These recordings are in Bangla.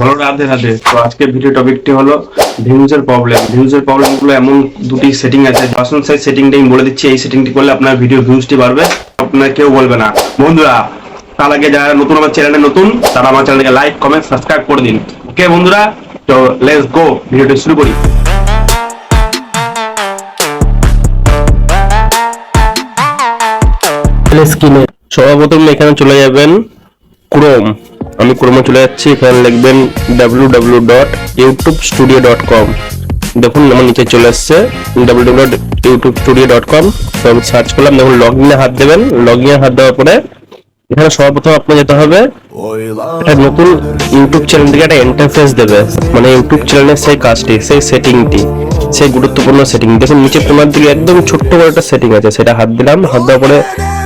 ভালো রাধে রাধে তো আজকের ভিডিও টপিকটি হলো ভিউজের প্রবলেম ভিউজের প্রবলেমগুলো এমন দুটি সেটিং আছে। পার্সোনাল সাইজ সেটিংটা আমি বলে দিচ্ছি। এই সেটিংটি করলে আপনার ভিডিও ভিউজটি বাড়বে। আপনার কেউ বলবে না। বন্ধুরা তার আগে যারা নতুন আমার চ্যানেলে নতুন তারা আমার চ্যানেলকে লাইক কমেন্ট সাবস্ক্রাইব করে দিন। ওকে বন্ধুরা তো লেটস গো ভিডিওটি শুরু করি। স্ক্রিনে সর্বপ্রথম এখানে চলে যাবেন ক্রোম। আমি ক্রমে চলে যাচ্ছি। এখানে লিখবেন W W dot YouTube studio dot com দেখুন, আমার নিচে চলে আসছে W dot YouTube studio dot com তো আমি সার্চ করলাম, দেখুন লগ ইনে হাত দেবেন। লগ ইনে হাত দেওয়ার পরে এখানে সর্বপ্রথম আপনার যেতে হবে, একটা নতুন ইউটিউব চ্যানেল থেকে একটা ইন্টারফেস দেবে। মানে ইউটিউব চ্যানেলের সেই কাজটি, সেই সেটিংটি সেই গুরুত্বপূর্ণ সেটিং দেখুন, নিচে তোমার দিকে একদম ছোট্ট করে একটা সেটিং আছে, সেটা হাত দিলাম, হাত দেওয়ার পরে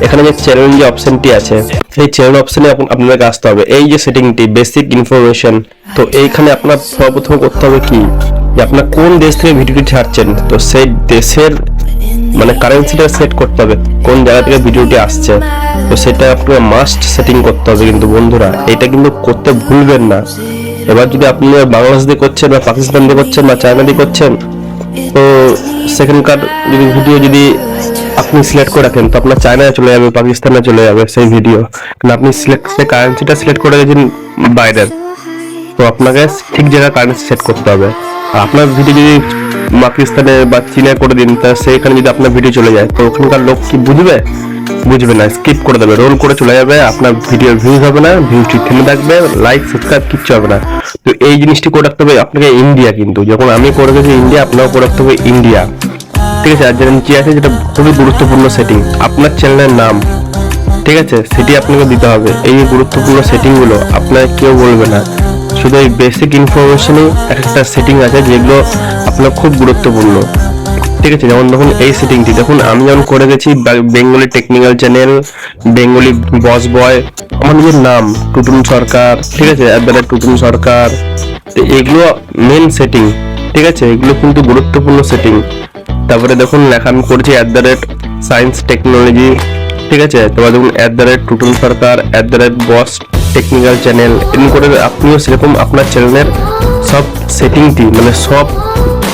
এখানে যে চ্যানেল যে অপশনটি আছে, সেই চ্যানেল অপশনে আপনাকে আসতে হবে। এই যে সেটিংটি বেসিক ইনফরমেশন তো এইখানে আপনার সর্বপ্রথম করতে হবে কি? যে আপনার কোন দেশ থেকে ভিডিওটি ছাড়ছেন, তো সেই দেশের মানে কারেন্সিটা সেট করতে হবে, কোন জায়গা থেকে ভিডিওটি আসছে। তো সেটা আপনাকে মাস্ট সেটিং করতে হবে কিন্তু বন্ধুরা, এটা কিন্তু করতে ভুলবেন না। এবার যদি আপনি বাংলাদেশ দিয়ে করছেন বা পাকিস্তান দিয়ে করছেন বা চায়না দিয়ে করছেন, তো সেখানকার যদি ভিডিও যদি আপনি সিলেক্ট করে রাখেন, তো আপনার চায়নায় চলে যাবে, পাকিস্তানে চলে যাবে সেই ভিডিও কিন্তু আপনি সিলেক্ট সেই কারেন্সিটা সিলেক্ট করে গেছেন বাইরের। তো আপনাকে ঠিক জায়গায় কারেন্সি সেট করতে হবে। আর আপনার ভিডিও যদি পাকিস্তানে বা চীনে করে দিন, তা সেইখানে যদি আপনার ভিডিও চলে যায়, তো ওখানকার লোক কি বুঝবে? বুঝবে না স্কিপ করে দেবে রোল করে চলে যাবে, আপনার ভিডিও ভিউজ হবে না ভিউটি থেমে থাকবে লাইক সাবস্ক্রাইব কিচ্ছু হবে না। তো এই জিনিসটি করে রাখতে হবে আপনাকে ইন্ডিয়া কিন্তু, যখন আমি করে গেছি ইন্ডিয়া আপনাকে করে রাখতে হবে ইন্ডিয়া ঠিক আছে আর যেটা নিচে আছে, যেটা খুবই গুরুত্বপূর্ণ সেটিং আপনার চ্যানেলের নাম। ঠিক আছে, সেটি আপনাকে দিতে হবে। এই গুরুত্বপূর্ণ সেটিংগুলো আপনাকে কেউ বলবে না। শুধু এই বেসিক ইনফরমেশনই একটা সেটিং আছে যেগুলো আপনার খুব গুরুত্বপূর্ণ। ঠিক আছে? যেমন দেখুন এই সেটিংটি দেখুন, আমি যেমন করে গেছি Bengali technical channel Bengali boss boy আমার নিজের নাম টুটুন সরকার, ঠিক আছে? At the rate Tutun Sarkar. তো এগুলো মেন সেটিং ঠিক আছে? এগুলো কিন্তু গুরুত্বপূর্ণ সেটিং তারপরে দেখুন লেখা আমি করছি at the rate science technology ঠিক আছে? তোমার দেখুন at the rate Tutun Sarkar at the rate boss technical channel এরকম করে আপনিও সেরকম আপনার চ্যানেলের সব সেটিংটি মানে সব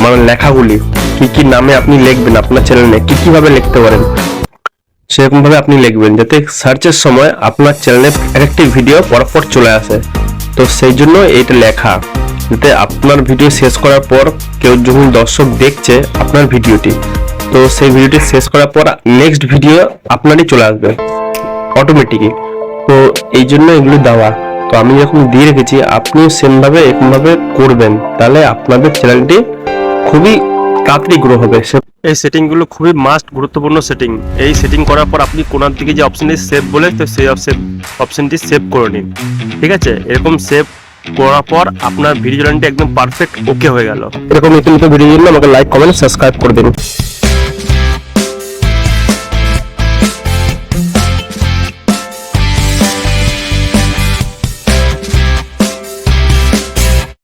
মানে লেখাগুলি, কি কি নামে আপনি লিখবেন আপনার চ্যানেলে কি কীভাবে লিখতে পারেন সেরকম ভাবে আপনি লিখবেন, যাতে সার্চের সময় আপনার চ্যানেলে এক একটি ভিডিও পরপর চলে আসে। তো সেই জন্য এটা লেখা, যাতে আপনার ভিডিও শেষ করার পর কেউ যখন দর্শক দেখছে আপনার ভিডিওটি তো সেই ভিডিওটি শেষ করার পর নেক্সট ভিডিও আপনারই চলে আসবে অটোমেটিকই তো এই জন্য এগুলো দেওয়া। তো আমি যখন দিয়ে রেখেছি, আপনিও সেম ভাবে এরকম ভাবে করবেন। তাহলে আপনাদের চ্যানেলটি খুবই তাড়াতাড়ি গ্রো হবে। এই সেটিংগুলো খুবই মাস্ট গুরুত্বপূর্ণ সেটিং এই সেটিং করার পর আপনি কোনার দিকে যে অপশনটি সেভ বলে, তো সেই অপশনটি সেভ করে নিন। ঠিক আছে? এরকম সেভ করার পর আপনার ভিডিও একদম পারফেক্ট ওকে হয়ে গেল। এরকম নতুন নতুন ভিডিও জন্য আমাকে লাইক কমেন্ট সাবস্ক্রাইব করে দিন।